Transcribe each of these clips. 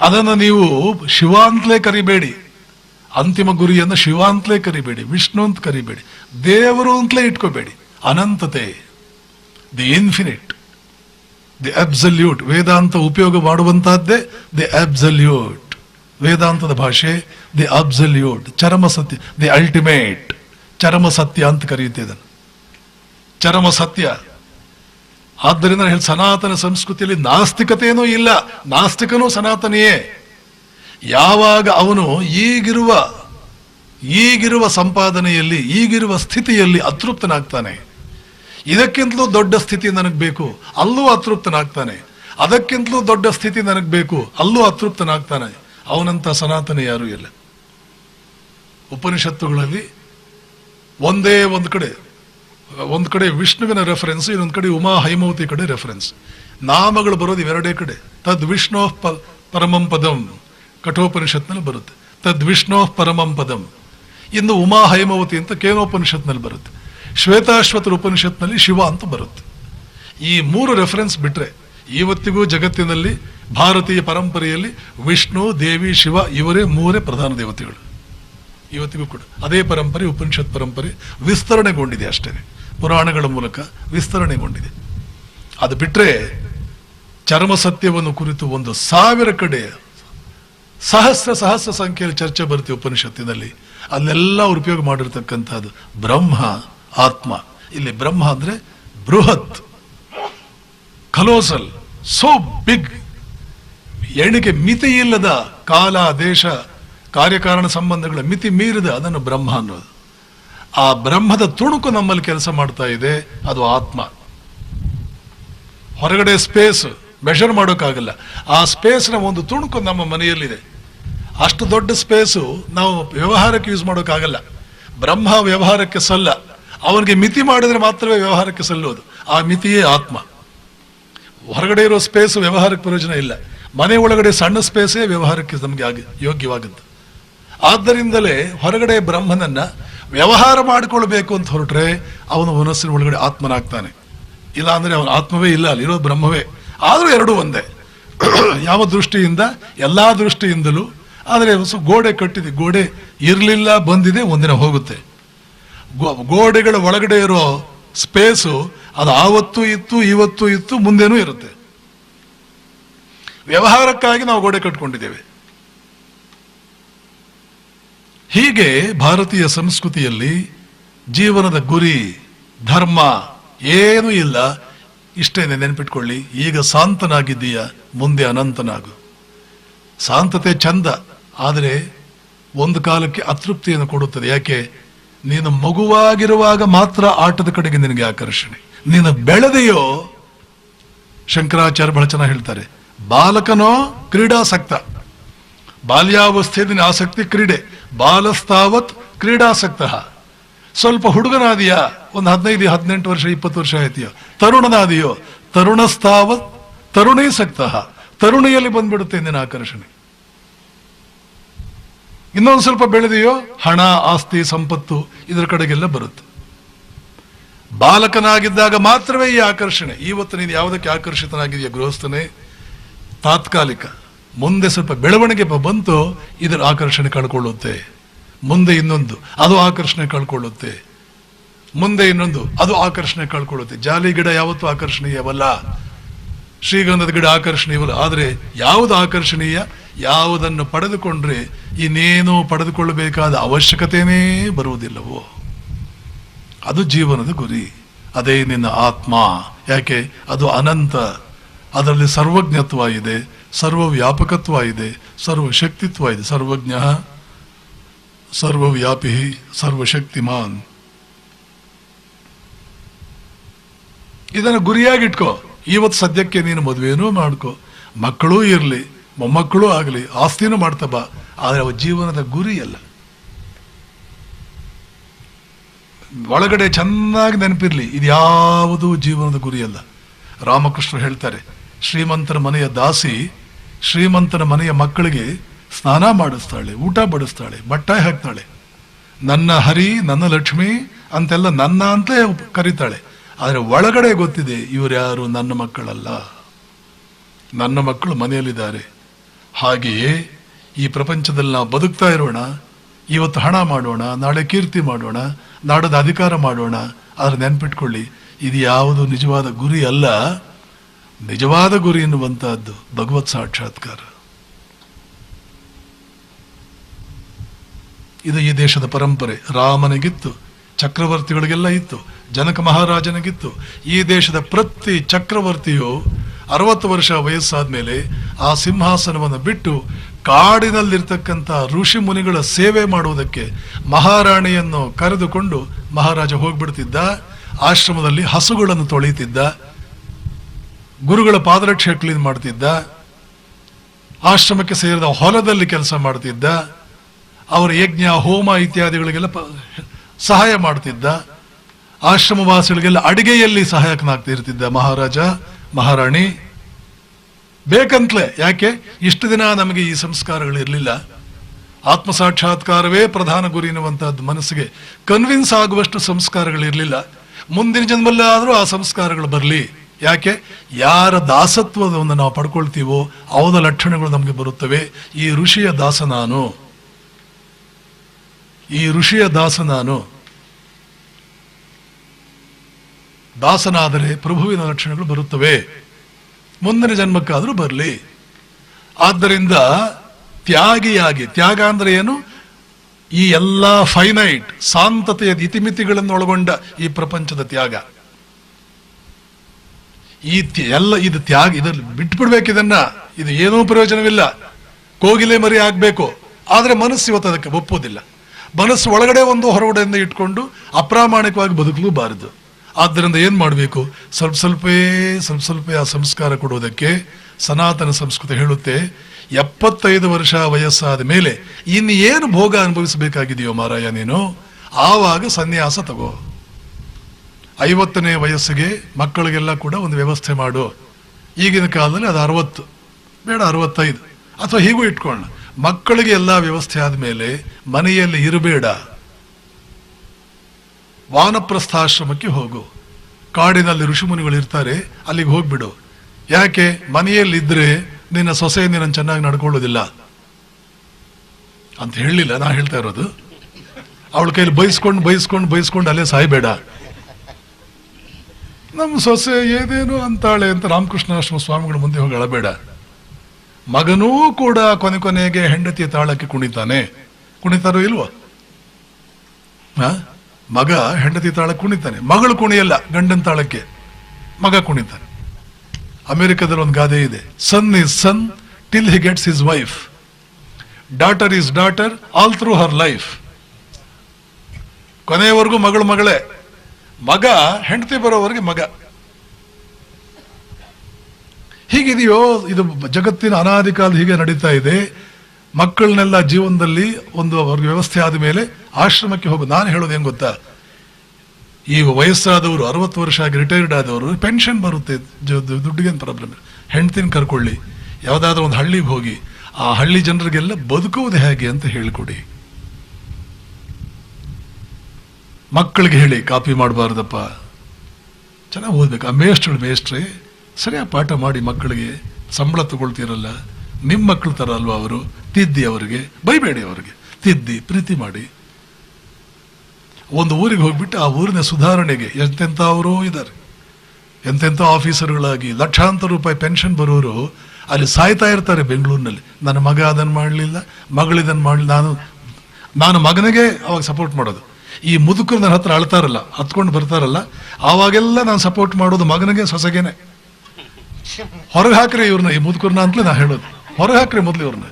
ಅದನ್ನು ನೀವು ಶಿವ ಅಂತಲೇ ಕರಿಬೇಡಿ. ಅಂತಿಮ ಗುರಿಯನ್ನು ಶಿವ ಅಂತಲೇ ಕರಿಬೇಡಿ, ವಿಷ್ಣು ಅಂತ ಕರಿಬೇಡಿ, ದೇವರು ಅಂತಲೇ ಇಟ್ಕೋಬೇಡಿ. ಅನಂತತೆ, ದಿ ಇನ್ಫಿನಿಟ್, ದಿ ಅಬ್ಸಲ್ಯೂಟ್. ವೇದಾಂತ ಉಪಯೋಗ ಮಾಡುವಂತಹದ್ದೇ ದಿ ಅಬ್ಸಲ್ಯೂಟ್. ವೇದಾಂತದ ಭಾಷೆ ದಿ ಅಬ್ಸಲ್ಯೂಟ್. ಚರಮ ಸತ್ಯ, ದಿ ಅಲ್ಟಿಮೇಟ್. ಚರಮ ಸತ್ಯ ಅಂತ ಕರೆಯುತ್ತೆ ಇದನ್ನು. ಚರಮ ಸತ್ಯ. ಆದ್ದರಿಂದ ಹೇಳಿ, ಸನಾತನ ಸಂಸ್ಕೃತಿಯಲ್ಲಿ ನಾಸ್ತಿಕತೆಯೂ ಇಲ್ಲ. ನಾಸ್ತಿಕನೂ ಸನಾತನಿಯೇ. ಯಾವಾಗ ಅವನು ಈಗಿರುವ ಈಗಿರುವ ಸಂಪಾದನೆಯಲ್ಲಿ, ಈಗಿರುವ ಸ್ಥಿತಿಯಲ್ಲಿ ಅತೃಪ್ತನಾಗ್ತಾನೆ. ಇದಕ್ಕಿಂತಲೂ ದೊಡ್ಡ ಸ್ಥಿತಿ ನನಗೆ ಬೇಕು, ಅಲ್ಲೂ ಅತೃಪ್ತನಾಗ್ತಾನೆ. ಅದಕ್ಕಿಂತಲೂ ದೊಡ್ಡ ಸ್ಥಿತಿ ನನಗೆ ಬೇಕು, ಅಲ್ಲೂ ಅತೃಪ್ತನಾಗ್ತಾನೆ. ಅವನಂತ ಸನಾತನ ಯಾರೂ ಇಲ್ಲ. ಉಪನಿಷತ್ತುಗಳಲ್ಲಿ ಒಂದೇ ಒಂದು ಕಡೆ ಒಂದು ಕಡೆ ವಿಷ್ಣುವಿನ ರೆಫರೆನ್ಸ್ ಇನ್ನೊಂದು ಕಡೆ ಉಮಾ ಹೈಮವತಿ ಕಡೆ ರೆಫರೆನ್ಸ್ ನಾಮಗಳು ಬರೋದು ಇವೆರಡೇ ಕಡೆ. ತದ್ ವಿಷ್ಣೋ ಪ, ಪರಮಂ ಪದಂ. ಕಠೋಪನಿಷತ್ನಲ್ಲಿ ಬರುತ್ತೆ. ತದ್ ವಿಷ್ಣೋ ಪರಮಂ ಪದಂ. ಇನ್ನು ಉಮಾ ಹೈಮವತಿ ಅಂತ ಕೇನೋಪನಿಷತ್ನಲ್ಲಿ ಬರುತ್ತೆ. ಶ್ವೇತಾಶ್ವತರ ಉಪನಿಷತ್ನಲ್ಲಿ ಶಿವ ಅಂತ ಬರುತ್ತೆ. ಈ ಮೂರು ರೆಫರೆನ್ಸ್ ಬಿಟ್ರೆ ಇವತ್ತಿಗೂ ಜಗತ್ತಿನಲ್ಲಿ, ಭಾರತೀಯ ಪರಂಪರೆಯಲ್ಲಿ ವಿಷ್ಣು, ದೇವಿ, ಶಿವ ಇವರೇ ಮೂರೇ ಪ್ರಧಾನ ದೇವತೆಗಳು. ಇವತ್ತಿಗೂ ಕೂಡ. ಅದೇ ಪರಂಪರೆ, ಉಪನಿಷತ್ ಪರಂಪರೆ ವಿಸ್ತರಣೆಗೊಂಡಿದೆ ಅಷ್ಟೇ. ಪುರಾಣಗಳ ಮೂಲಕ ವಿಸ್ತರಣೆಗೊಂಡಿದೆ. ಅದು ಬಿಟ್ಟರೆ ಚರ್ಮ ಸತ್ಯವನ್ನು ಕುರಿತು ಒಂದು ಸಾವಿರ ಕಡೆ ಸಹಸ್ರ ಸಹಸ್ರ ಸಂಖ್ಯೆಯಲ್ಲಿ ಚರ್ಚೆ ಬರುತ್ತೆ ಉಪನಿಷತ್ತಿನಲ್ಲಿ. ಅಲ್ಲೆಲ್ಲ ಉಪಯೋಗ ಮಾಡಿರ್ತಕ್ಕಂಥದ್ದು ಬ್ರಹ್ಮ, ಆತ್ಮ. ಇಲ್ಲಿ ಬ್ರಹ್ಮ ಅಂದರೆ ಬೃಹತ್, ಕಲೋಸಲ್ ಸೋ ಬಿಗ್ ಎಣಿಕೆ ಮಿತಿ ಇಲ್ಲದ ಕಾಲ ದೇಶ ಕಾರ್ಯಕಾರಣ ಸಂಬಂಧಗಳ ಮಿತಿ ಮೀರಿದ ಅದನ್ನು ಬ್ರಹ್ಮ ಅನ್ನೋದು. ಆ ಬ್ರಹ್ಮದ ತುಣುಕು ನಮ್ಮಲ್ಲಿ ಕೆಲಸ ಮಾಡ್ತಾ ಇದೆ, ಅದು ಆತ್ಮ. ಹೊರಗಡೆ ಸ್ಪೇಸ್ ಮೆಷರ್ ಮಾಡೋಕ್ಕಾಗಲ್ಲ. ಆ ಸ್ಪೇಸ್ನ ಒಂದು ತುಣುಕು ನಮ್ಮ ಮನೆಯಲ್ಲಿದೆ. ಅಷ್ಟು ದೊಡ್ಡ ಸ್ಪೇಸು ನಾವು ವ್ಯವಹಾರಕ್ಕೆ ಯೂಸ್ ಮಾಡೋಕ್ಕಾಗಲ್ಲ. ಬ್ರಹ್ಮ ವ್ಯವಹಾರಕ್ಕೆ ಸಲ್ಲ. ಅವನಿಗೆ ಮಿತಿ ಮಾಡಿದ್ರೆ ಮಾತ್ರವೇ ವ್ಯವಹಾರಕ್ಕೆ ಸಲ್ಲೋದು ಆ ಮಿತಿಯೇ ಆತ್ಮ. ಹೊರಗಡೆ ಇರೋ ಸ್ಪೇಸ್ ವ್ಯವಹಾರಕ್ಕೆ ಪ್ರಯೋಜನ ಇಲ್ಲ. ಮನೆ ಒಳಗಡೆ ಸಣ್ಣ ಸ್ಪೇಸೇ ವ್ಯವಹಾರಕ್ಕೆ ನಮಗೆ ಆಗಿ ಯೋಗ್ಯವಾಗುತ್ತೆ ಆದ್ದರಿಂದಲೇ ಹೊರಗಡೆ ಬ್ರಹ್ಮನನ್ನ ವ್ಯವಹಾರ ಮಾಡಿಕೊಳ್ಬೇಕು ಅಂತ ಹೊರಟ್ರೆ ಅವನು ಮನಸ್ಸಿನ ಒಳಗಡೆ ಆತ್ಮನಾಗ್ತಾನೆ. ಇಲ್ಲ ಅಂದರೆ ಅವನ ಆತ್ಮವೇ ಇಲ್ಲ ಅಲ್ಲಿರೋ ಬ್ರಹ್ಮವೇ. ಆದರೂ ಎರಡೂ ಒಂದೇ. ಯಾವ ದೃಷ್ಟಿಯಿಂದ? ಎಲ್ಲ ದೃಷ್ಟಿಯಿಂದಲೂ. ಆದರೆ ಗೋಡೆ ಕಟ್ಟಿದೆ. ಗೋಡೆ ಇರಲಿಲ್ಲ, ಬಂದಿದೆ, ಒಂದಿನ ಹೋಗುತ್ತೆ. ಗೋಡೆಗಳ ಒಳಗಡೆ ಇರೋ ಸ್ಪೇಸು ಅದು ಆವತ್ತು ಇತ್ತು, ಇವತ್ತು ಇತ್ತು, ಮುಂದೇನೂ ಇರುತ್ತೆ. ವ್ಯವಹಾರಕ್ಕಾಗಿ ನಾವು ಗೋಡೆ ಕಟ್ಕೊಂಡಿದ್ದೇವೆ. ಹೀಗೆ ಭಾರತೀಯ ಸಂಸ್ಕೃತಿಯಲ್ಲಿ ಜೀವನದ ಗುರಿ, ಧರ್ಮ ಏನೂ ಇಲ್ಲ. ಇಷ್ಟೇನೆ ನೆನ್ಪಿಟ್ಕೊಳ್ಳಿ, ಈಗ ಶಾಂತನಾಗಿದ್ದೀಯ, ಮುಂದೆ ಅನಂತನಾಗು. ಶಾಂತತೆ ಚಂದ ಆದರೆ ಒಂದು ಕಾಲಕ್ಕೆ ಅತೃಪ್ತಿಯನ್ನು ಕೊಡುತ್ತದೆ. ಯಾಕೆ? ನೀನು ಮಗುವಾಗಿರುವಾಗ ಮಾತ್ರ ಆಟದ ಕಡೆಗೆ ನಿನಗೆ ಆಕರ್ಷಣೆ. ನೀನು ಬೆಳೆದೆಯೋ, ಶಂಕರಾಚಾರ್ಯ ಬಹಳ ಚೆನ್ನಾಗಿ ಹೇಳ್ತಾರೆ, ಬಾಲಕನೋ ಕ್ರೀಡಾಸಕ್ತ ಬಾಲ್ಯಾವಸ್ಥೆಯಲ್ಲಿ ಆಸಕ್ತಿ ಕ್ರೀಡೆ. ಬಾಲಸ್ತಾವತ್ ಕ್ರೀಡಾಸಕ್ತ. ಸ್ವಲ್ಪ ಹುಡುಗನಾದಿಯಾ? ಒಂದು ಹದಿನೈದು, ಹದಿನೆಂಟು ವರ್ಷ, ಇಪ್ಪತ್ತು ವರ್ಷ ಆಯ್ತೀಯೋ? ತರುಣನಾದಿಯೋ? ತರುಣಸ್ತಾವತ್ ತರುಣೇ ಸಕ್ತ. ತರುಣಿಯಲ್ಲಿ ಬಂದ್ಬಿಡುತ್ತೆ ಇಂದಿನ ಆಕರ್ಷಣೆ. ಇನ್ನೊಂದು ಸ್ವಲ್ಪ ಬೆಳೆದೆಯೋ? ಹಣ, ಆಸ್ತಿ, ಸಂಪತ್ತು ಇದರ ಕಡೆಗೆಲ್ಲ ಬರುತ್ತೆ. ಬಾಲಕನಾಗಿದ್ದಾಗ ಮಾತ್ರವೇ ಈ ಆಕರ್ಷಣೆ. ಇವತ್ತು ನೀನು ಯಾವುದಕ್ಕೆ ಆಕರ್ಷಿತನಾಗಿದೆಯಾ ಗೃಹಸ್ಥನೇ? ತಾತ್ಕಾಲಿಕ. ಮುಂದೆ ಸ್ವಲ್ಪ ಬೆಳವಣಿಗೆ ಬಂತು ಇದರ ಆಕರ್ಷಣೆ ಕಳ್ಕೊಳ್ಳುತ್ತೆ. ಮುಂದೆ ಇನ್ನೊಂದು, ಅದು ಆಕರ್ಷಣೆ ಕಳ್ಕೊಳ್ಳುತ್ತೆ. ಮುಂದೆ ಇನ್ನೊಂದು, ಅದು ಆಕರ್ಷಣೆ ಕಳ್ಕೊಳ್ಳುತ್ತೆ. ಜಾಲಿ ಗಿಡ ಯಾವತ್ತೂ ಆಕರ್ಷಣೀಯವಲ್ಲ. ಶ್ರೀಗಂಧದ ಗಿಡ ಆಕರ್ಷಣೀಯವಲ್ಲ. ಆದರೆ ಯಾವುದು ಆಕರ್ಷಣೀಯ? ಯಾವುದನ್ನು ಪಡೆದುಕೊಂಡ್ರೆ ಇನ್ನೇನು ಪಡೆದುಕೊಳ್ಳಬೇಕಾದ ಅವಶ್ಯಕತೆನೇ ಬರುವುದಿಲ್ಲವೋ? ಅದು ಜೀವನದ ಗುರಿ. ಅದೇ ನಿನ್ನ ಆತ್ಮ. ಯಾಕೆ? ಅದು ಅನಂತ. ಅದರಲ್ಲಿ ಸರ್ವಜ್ಞತ್ವ ಇದೆ. ಸರ್ವವ್ಯಾಪಕತ್ವ ಇದೆ ಸರ್ವಶಕ್ತಿತ್ವ ಇದೆ ಸರ್ವಜ್ಞ, ಸರ್ವವ್ಯಾಪಿ, ಸರ್ವಶಕ್ತಿಮಾನ್. ಇದನ್ನು ಗುರಿಯಾಗಿಟ್ಕೋ. ಇವತ್ತು ಸದ್ಯಕ್ಕೆ ನೀನು ಮದುವೆನೂ ಮಾಡ್ಕೋ. ಮಕ್ಕಳೂ ಇರಲಿ, ಮೊಮ್ಮಕ್ಕಳೂ ಆಗಲಿ, ಆಸ್ತಿನೂ ಮಾಡ್ತಾ ಬಾ. ಆದರೆ ಅವ ಜೀವನದ ಗುರಿ ಅಲ್ಲ ಒಳಗಡೆ ಚೆನ್ನಾಗಿ ನೆನಪಿರಲಿ ಇದು ಯಾವುದೂ ಜೀವನದ ಗುರಿ ಅಲ್ಲ ರಾಮಕೃಷ್ಣ ಹೇಳ್ತಾರೆ ಶ್ರೀಮಂತರ ಮನೆಯ ದಾಸಿ ಶ್ರೀಮಂತನ ಮನೆಯ ಮಕ್ಕಳಿಗೆ ಸ್ನಾನ ಮಾಡಿಸ್ತಾಳೆ, ಊಟ ಬಡಿಸ್ತಾಳೆ, ಬಟ್ಟೆ ಹಾಕ್ತಾಳೆ. ನನ್ನ ಹರಿ, ನನ್ನ ಲಕ್ಷ್ಮಿ ಅಂತೆಲ್ಲ ನನ್ನ ಅಂತಲೇ ಕರೀತಾಳೆ. ಆದರೆ ಒಳಗಡೆ ಗೊತ್ತಿದೆ, ಇವರು ಯಾರು? ನನ್ನ ಮಕ್ಕಳಲ್ಲ. ನನ್ನ ಮಕ್ಕಳು ಮನೆಯಲ್ಲಿದ್ದಾರೆ. ಹಾಗೆಯೇ ಈ ಪ್ರಪಂಚದಲ್ಲಿ ನಾವು ಬದುಕ್ತಾ ಇರೋಣ. ಇವತ್ತು ಹಣ ಮಾಡೋಣ, ನಾಳೆ ಕೀರ್ತಿ ಮಾಡೋಣ, ನಾಡದ ಅಧಿಕಾರ ಮಾಡೋಣ. ಆದರೆ ನೆನ್ಪಿಟ್ಕೊಳ್ಳಿ, ಇದು ಯಾವುದು ನಿಜವಾದ ಗುರಿ ಅಲ್ಲ. ನಿಜವಾದ ಗುರಿ ಎನ್ನುವಂತಹದ್ದು ಭಗವತ್ ಸಾಕ್ಷಾತ್ಕಾರ. ಇದು ಈ ದೇಶದ ಪರಂಪರೆ. ರಾಮನಿಗಿತ್ತು, ಚಕ್ರವರ್ತಿಗಳಿಗೆಲ್ಲ ಇತ್ತು, ಜನಕ ಮಹಾರಾಜನಿಗಿತ್ತು. ಈ ದೇಶದ ಪ್ರತಿ ಚಕ್ರವರ್ತಿಯು ಅರವತ್ತು ವರ್ಷ ವಯಸ್ಸಾದ ಮೇಲೆ ಆ ಸಿಂಹಾಸನವನ್ನು ಬಿಟ್ಟು ಕಾಡಿನಲ್ಲಿರ್ತಕ್ಕಂಥ ಋಷಿ ಮುನಿಗಳ ಸೇವೆ ಮಾಡುವುದಕ್ಕೆ ಮಹಾರಾಣಿಯನ್ನು ಕರೆದುಕೊಂಡು ಮಹಾರಾಜ ಹೋಗ್ಬಿಡ್ತಿದ್ದ, ಆಶ್ರಮದಲ್ಲಿ ಹಸುಗಳನ್ನು ತೊಳೆಯುತ್ತಿದ್ದ ಗುರುಗಳ ಪಾದರಕ್ಷೆ ಕ್ಲೀನ್ ಮಾಡ್ತಿದ್ದ, ಆಶ್ರಮಕ್ಕೆ ಸೇರಿದ ಹೊಲದಲ್ಲಿ ಕೆಲಸ ಮಾಡ್ತಿದ್ದ, ಅವರ ಯಜ್ಞ, ಹೋಮ ಇತ್ಯಾದಿಗಳಿಗೆಲ್ಲ ಸಹಾಯ ಮಾಡ್ತಿದ್ದ, ಆಶ್ರಮವಾಸಿಗಳಿಗೆಲ್ಲ ಅಡಿಗೆಯಲ್ಲಿ ಸಹಾಯಕನಾಗ್ತಿರ್ತಿದ್ದ ಮಹಾರಾಜ, ಮಹಾರಾಣಿ. ಬೇಕಂತಲೇ, ಯಾಕೆ? ಇಷ್ಟು ದಿನ ನಮಗೆ ಈ ಸಂಸ್ಕಾರಗಳಿರಲಿಲ್ಲ ಆತ್ಮ ಸಾಕ್ಷಾತ್ಕಾರವೇ ಪ್ರಧಾನ ಗುರಿ ಎನ್ನುವಂಥದ್ದು ಮನಸ್ಸಿಗೆ ಕನ್ವಿನ್ಸ್ ಆಗುವಷ್ಟು ಸಂಸ್ಕಾರಗಳಿರಲಿಲ್ಲ ಮುಂದಿನ ಜನ್ಮಲ್ಲಾದರೂ ಆ ಸಂಸ್ಕಾರಗಳು ಬರಲಿ. ಯಾಕೆ? ಯಾರ ದಾಸತ್ವವನ್ನು ನಾವು ಪಡ್ಕೊಳ್ತೀವೋ ಅವನ ಲಕ್ಷಣಗಳು ನಮಗೆ ಬರುತ್ತವೆ. ಈ ಋಷಿಯ ದಾಸ ನಾನು. ಈ ಋಷಿಯ ದಾಸ ನಾನು. ದಾಸನಾದರೆ ಪ್ರಭುವಿನ ಲಕ್ಷಣಗಳು ಬರುತ್ತವೆ. ಮುಂದಿನ ಜನ್ಮಕ್ಕಾದರೂ ಬರಲಿ. ಆದ್ದರಿಂದ ತ್ಯಾಗಿಯಾಗಿ, ತ್ಯಾಗ ಅಂದ್ರೆ ಏನು? ಈ ಎಲ್ಲ ಫೈನೈಟ್ ಶಾಂತತೆಯ ಇತಿಮಿತಿಗಳನ್ನು ಒಳಗೊಂಡ ಈ ಪ್ರಪಂಚದ ತ್ಯಾಗ. ಈ ಎಲ್ಲ ಇದು ತ್ಯಾಗ ಇದನ್ನು ಬಿಟ್ಬಿಡ್ಬೇಕು ಇದನ್ನ ಇದು ಏನೂ ಪ್ರಯೋಜನವಿಲ್ಲ. ಕೋಗಿಲೆ ಮರಿ ಆಗಬೇಕು. ಆದರೆ ಮನಸ್ಸು ಇವತ್ತು ಅದಕ್ಕೆ ಒಪ್ಪೋದಿಲ್ಲ ಮನಸ್ಸು ಒಳಗಡೆ ಒಂದು ಹೊರಗಡೆಯಿಂದ ಇಟ್ಕೊಂಡು ಅಪ್ರಾಮಾಣಿಕವಾಗಿ ಬದುಕಲೂಬಾರದು. ಆದ್ದರಿಂದ ಏನು ಮಾಡಬೇಕು? ಸ್ವಲ್ಪ ಸ್ವಲ್ಪೇ, ಸ್ವಲ್ಪ ಸ್ವಲ್ಪ ಆ ಸಂಸ್ಕಾರ ಕೊಡುವುದಕ್ಕೆ ಸನಾತನ ಸಂಸ್ಕೃತಿ ಹೇಳುತ್ತೆ, ಎಪ್ಪತ್ತೈದು ವರ್ಷ ವಯಸ್ಸಾದ ಮೇಲೆ ಇನ್ನು ಏನು ಭೋಗ ಅನುಭವಿಸಬೇಕಾಗಿದೆಯೋ ಮಾರಾಯ ನೀನು? ಆವಾಗ ಸನ್ಯಾಸ ತಗೋ. ಐವತ್ತನೇ ವಯಸ್ಸಿಗೆ ಮಕ್ಕಳಿಗೆಲ್ಲ ಕೂಡ ಒಂದು ವ್ಯವಸ್ಥೆ ಮಾಡು. ಈಗಿನ ಕಾಲದಲ್ಲಿ ಅದು ಅರವತ್ತು, ಬೇಡ ಅರವತ್ತೈದು ಅಥವಾ ಹೀಗೂ ಇಟ್ಕೊಳ್ಳೋಣ. ಮಕ್ಕಳಿಗೆ ಎಲ್ಲ ವ್ಯವಸ್ಥೆ ಆದಮೇಲೆ ಮನೆಯಲ್ಲಿ ಇರಬೇಡ. ವಾನಪ್ರಸ್ಥಾಶ್ರಮಕ್ಕೆ ಹೋಗು. ಕಾಡಿನಲ್ಲಿ ಋಷಿಮುನಿಗಳು ಇರ್ತಾರೆ, ಅಲ್ಲಿಗೆ ಹೋಗ್ಬಿಡು. ಯಾಕೆ? ಮನೆಯಲ್ಲಿದ್ದರೆ ನಿನ್ನ ಸೊಸೆ ನಿನ್ನ ಚೆನ್ನಾಗಿ ನಡ್ಕೊಳ್ಳೋದಿಲ್ಲ. ಅಂತ ಹೇಳಲಿಲ್ಲ ನಾ ಹೇಳ್ತಾ ಇರೋದು. ಅವಳ ಕೈಲಿ ಬೈಸ್ಕೊಂಡು ಬೈಸ್ಕೊಂಡು ಬೈಸ್ಕೊಂಡು ಅಲ್ಲೇ ಸಾಯ್ಬೇಡ. ನಮ್ಮ ಸೊಸೆ ಏನೇನು ಅಂತಾಳೆ ಅಂತ ರಾಮಕೃಷ್ಣಾಶ್ರಮ ಸ್ವಾಮಿಗಳ ಮುಂದೆ ಹೋಗಿ ಅಳಬೇಡ. ಮಗನೂ ಕೂಡ ಕೊನೆ ಕೊನೆಗೆ ಹೆಂಡತಿಯ ತಾಳಕ್ಕೆ ಕುಣಿತಾನೆ. ಕುಣಿತಾರೋ ಇಲ್ವೋ? ಹ? ಮಗ ಹೆಂಡತಿ ತಾಳಕ್ಕೆ ಕುಣಿತಾನೆ. ಮಗಳು ಕುಣಿಯಲ್ಲ, ಗಂಡನ ತಾಳಕ್ಕೆ. ಮಗ ಕುಣಿತಾನೆ. ಅಮೆರಿಕದಲ್ಲಿ ಒಂದು ಗಾದೆ ಇದೆ. Son is son till he gets his wife daughter is daughter all through her life ಕೊನೆಯವರೆಗೂ ಮಗಳು ಮಗಳೇ. ಮಗ, ಹೆಂಡತಿ ಬರೋವರೆಗೆ ಮಗ. ಹೀಗಿದೆಯೋ, ಇದು ಜಗತ್ತಿನ ಅನಾದಿ ಕಾಲ ಹೀಗೆ ನಡೀತಾ ಇದೆ. ಮಕ್ಕಳನ್ನೆಲ್ಲ ಜೀವನದಲ್ಲಿ ಒಂದು ಅವ್ರಿಗೆ ವ್ಯವಸ್ಥೆ ಆದ ಮೇಲೆ ಆಶ್ರಮಕ್ಕೆ ಹೋಗು. ನಾನು ಹೇಳೋದು ಹೆಂಗ್ ಗೊತ್ತಾ? ಈ ವಯಸ್ಸಾದವರು, ಅರವತ್ತು ವರ್ಷ ಆಗಿ ರಿಟೈರ್ಡ್ ಆದವರು ಪೆನ್ಷನ್ ಬರುತ್ತೆ. ದುಡ್ಡಿಗೇನು ಪ್ರಾಬ್ಲಮ್ ಹೆಂಡ್ತಿನ ಕರ್ಕೊಳ್ಳಿ. ಯಾವುದಾದ್ರೂ ಒಂದು ಹಳ್ಳಿಗೆ ಹೋಗಿ. ಆ ಹಳ್ಳಿ ಜನರಿಗೆಲ್ಲ ಬದುಕುವುದು ಹೇಗೆ ಅಂತ ಹೇಳಿಕೊಡಿ. ಮಕ್ಕಳಿಗೆ ಹೇಳಿ, ಕಾಪಿ ಮಾಡಬಾರ್ದಪ್ಪ. ಚೆನ್ನಾಗಿ ಓದ್ಬೇಕು. ಆ ಮೇಷ್ಟ್ರು, ಮೇಷ್ಟ್ರೆ, ಸರಿಯಾಗಿ ಪಾಠ ಮಾಡಿ ಮಕ್ಕಳಿಗೆ ಸಂಬಳ ತಗೊಳ್ತಿರಲ್ಲ. ನಿಮ್ಮ ಮಕ್ಕಳು ಥರ ಅಲ್ವಾ ಅವರು? ತಿದ್ದಿ ಅವರಿಗೆ, ಬೈಬೇಡಿ ಅವರಿಗೆ. ತಿದ್ದಿ, ಪ್ರೀತಿ ಮಾಡಿ. ಒಂದು ಊರಿಗೆ ಹೋಗ್ಬಿಟ್ಟು ಆ ಊರಿನ ಸುಧಾರಣೆಗೆ ಎಂತೆಂಥ ಅವರು ಇದ್ದಾರೆ. ಎಂತೆಂಥ ಆಫೀಸರ್ಗಳಾಗಿ, ಲಕ್ಷಾಂತರ ರೂಪಾಯಿ ಪೆನ್ಷನ್ ಬರೋರು ಅಲ್ಲಿ ಸಾಯ್ತಾ ಇರ್ತಾರೆ ಬೆಂಗಳೂರಿನಲ್ಲಿ. ನನ್ನ ಮಗ ಅದನ್ನು ಮಾಡಲಿಲ್ಲ ಮಗಳಿದನ್ನು ಮಾಡಲಿಲ್ಲ ನಾನು ನಾನು ಮಗನಿಗೆ ಅವಾಗ ಸಪೋರ್ಟ್ ಮಾಡೋದು. ಈ ಮುದುಕರು ನನ್ನ ಹತ್ರ ಅಳ್ತಾರಲ್ಲ, ಹತ್ಕೊಂಡು ಬರ್ತಾರಲ್ಲ, ಆವಾಗೆಲ್ಲ ನಾನು ಸಪೋರ್ಟ್ ಮಾಡೋದು ಮಗನಿಗೆ, ಸೊಸೆಗೇನೆ. ಹೊರಗೆ ಹಾಕ್ರಿ ಇವ್ರನ್ನ, ಈ ಮುದುಕರನ್ನ ಅಂತಲೇ ನಾ ಹೇಳೋದು. ಹೊರಗೆ ಹಾಕ್ರಿ ಮೊದಲು ಇವ್ರನ್ನ.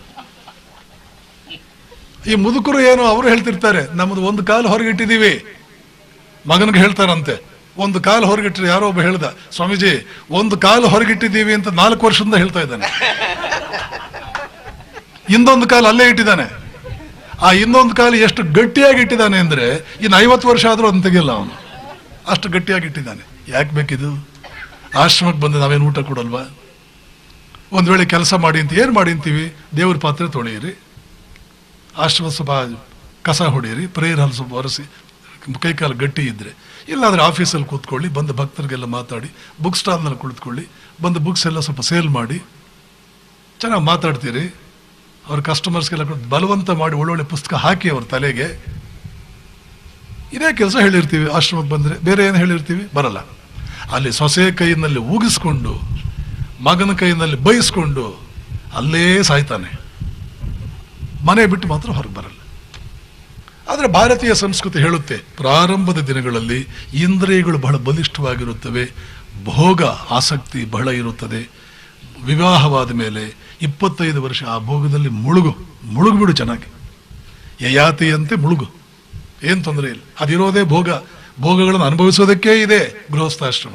ಈ ಮುದುಕರು ಏನು ಅವರು ಹೇಳ್ತಿರ್ತಾರೆ ನಮ್ಮದು ಒಂದು ಕಾಲು ಹೊರಗಿಟ್ಟಿದ್ದೀವಿ ಮಗನಿಗೆ ಹೇಳ್ತಾರಂತೆ, ಒಂದು ಕಾಲು ಹೊರಗಿಟ್ಟರೆ ಯಾರೋ ಒಬ್ಬ ಹೇಳ್ದ, ಸ್ವಾಮೀಜಿ, ಒಂದು ಕಾಲು ಹೊರಗಿಟ್ಟಿದ್ದೀವಿ ಅಂತ ನಾಲ್ಕು ವರ್ಷದಿಂದ ಹೇಳ್ತಾ ಇದ್ದಾನೆ. ಇನ್ನೊಂದು ಕಾಲು ಅಲ್ಲೇ ಇಟ್ಟಿದ್ದಾನೆ. ಆ ಇನ್ನೊಂದು ಕಾಲು ಎಷ್ಟು ಗಟ್ಟಿಯಾಗಿ ಇಟ್ಟಿದ್ದಾನೆ ಅಂದ್ರೆ ಇನ್ನು ಐವತ್ತು ವರ್ಷ ಆದ್ರೂ ಅದನ್ನು ತೆಗಿಯಲ್ಲ ಅವನು. ಅಷ್ಟು ಗಟ್ಟಿಯಾಗಿ ಇಟ್ಟಿದ್ದಾನೆ. ಯಾಕೆ ಬೇಕಿದು? ಆಶ್ರಮಕ್ಕೆ ಬಂದು ನಾವೇನು ಊಟ ಕೊಡಲ್ವಾ? ಒಂದು ವೇಳೆ ಕೆಲಸ ಮಾಡಿ ಅಂತ ಏನು ಮಾಡಿ ಅಂತೀವಿ? ದೇವ್ರ ಪಾತ್ರೆ ತೊಳೆಯಿರಿ. ಆಶ್ರಮ ಸ್ವಲ್ಪ ಕಸ ಹೊಡೆಯಿರಿ ಪ್ರೇಯರ್ ಹಾಲ್ ಸ್ವಲ್ಪ ಒರೆಸಿ ಕೈಕಾಲು ಗಟ್ಟಿ ಇದ್ದರೆ ಇಲ್ಲಾದರೆ ಆಫೀಸಲ್ಲಿ ಕೂತ್ಕೊಳ್ಳಿ, ಬಂದು ಭಕ್ತರಿಗೆಲ್ಲ ಮಾತಾಡಿ ಬುಕ್ ಸ್ಟಾಲ್ನಲ್ಲಿ ಕುಳಿತುಕೊಳ್ಳಿ, ಬಂದು ಬುಕ್ಸ್ ಎಲ್ಲ ಸ್ವಲ್ಪ ಸೇಲ್ ಮಾಡಿ. ಚೆನ್ನಾಗಿ ಮಾತಾಡ್ತೀರಿ. ಅವ್ರ ಕಸ್ಟಮರ್ಸ್ಗೆಲ್ಲ ಕೊಟ್ಟು ಬಲವಂತ ಮಾಡಿ ಒಳ್ಳೊಳ್ಳೆ ಪುಸ್ತಕ ಹಾಕಿ ಅವ್ರ ತಲೆಗೆ. ಇದೇ ಕೆಲಸ ಹೇಳಿರ್ತೀವಿ, ಆಶ್ರಮಕ್ಕೆ ಬಂದರೆ. ಬೇರೆ ಏನು ಹೇಳಿರ್ತೀವಿ? ಬರಲ್ಲ. ಅಲ್ಲಿ ಸೊಸೆ ಕೈಯಲ್ಲಿ ಊಗಿಸ್ಕೊಂಡು, ಮಗನ ಕೈಯಲ್ಲಿ ಬೈಸ್ಕೊಂಡು, ಅಲ್ಲೇ ಸಾಯ್ತಾನೆ. ಮನೆ ಬಿಟ್ಟು ಮಾತ್ರ ಹೊರಗೆ ಬರಲ್ಲ. ಆದರೆ ಭಾರತೀಯ ಸಂಸ್ಕೃತಿ ಹೇಳುತ್ತೆ, ಪ್ರಾರಂಭದ ದಿನಗಳಲ್ಲಿ ಇಂದ್ರಿಯಗಳು ಬಹಳ ಬಲಿಷ್ಠವಾಗಿರುತ್ತವೆ, ಭೋಗ ಆಸಕ್ತಿ ಬಹಳ ಇರುತ್ತದೆ, ವಿವಾಹವಾದ ಮೇಲೆ ಇಪ್ಪತ್ತೈದು ವರ್ಷ ಆ ಭೋಗದಲ್ಲಿ ಮುಳುಗು, ಮುಳುಗುಬಿಡು ಚೆನ್ನಾಗಿ. ಯಯಾತಿಯಂತೆ ಮುಳುಗು. ಏನು ತೊಂದರೆ ಇಲ್ಲ. ಅದಿರೋದೇ ಭೋಗ. ಭೋಗಗಳನ್ನು ಅನುಭವಿಸೋದಕ್ಕೇ ಇದೆ ಗೃಹಸ್ಥಾಶ್ರಮ.